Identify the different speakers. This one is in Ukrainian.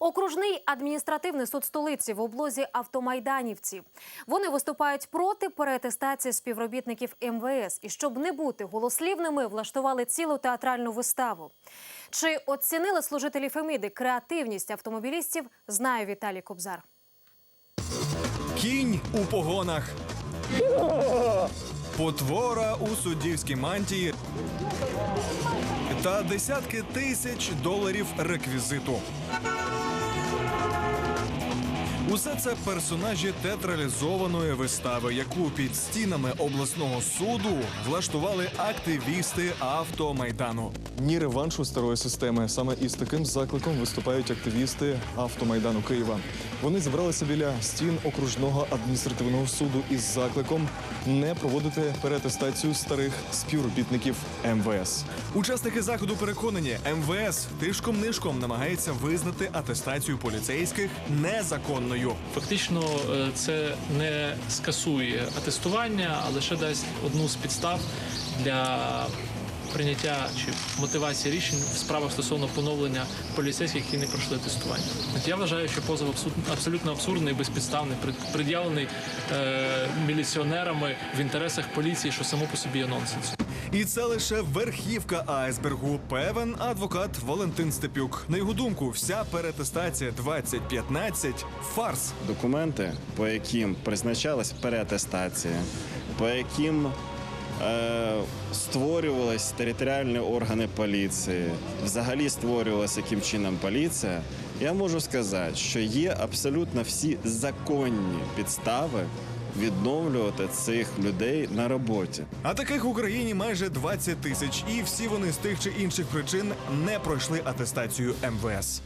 Speaker 1: Окружний адміністративний суд столиці в облозі автомайданівці. Вони виступають проти переатестації співробітників МВС і щоб не бути голослівними, влаштували цілу театральну виставу. Чи оцінили служителі Феміди креативність автомобілістів, знає Віталій Кобзар.
Speaker 2: Кінь у погонах. Потвора у суддівській мантії та десятки тисяч доларів реквізиту. Усе це персонажі театралізованої вистави, яку під стінами обласного суду влаштували активісти автомайдану.
Speaker 3: Ні реваншу старої системи. Саме із таким закликом виступають активісти автомайдану Києва. Вони зібралися біля стін окружного адміністративного суду із закликом не проводити переатестацію старих співробітників МВС.
Speaker 2: Учасники заходу переконані, МВС тишком-нишком намагається визнати атестацію поліцейських незаконною.
Speaker 4: Фактично, е, це не скасує атестування, а лише дасть одну з підстав для прийняття чи мотивації рішень в справах стосовно поновлення поліцейських, які не пройшли тестування. От Я вважаю, що позов абсолютно абсурдний, безпідставний, пред'явлений е, міліціонерами в інтересах поліції, що само по собі є нонсенсом.
Speaker 2: І це лише верхівка айсбергу. Певен адвокат Валентин Степюк. На його думку, вся перетестація 2015 – фарс.
Speaker 5: документи, по яким призначалась переатестація, по яким е, створювались територіальні органи поліції, взагалі створювалася яким чином поліція, я можу сказати, що є абсолютно всі законні підстави відновлювати цих людей на роботі.
Speaker 2: А таких в Україні майже 20 тисяч, і всі вони з тих чи інших причин не пройшли атестацію МВС.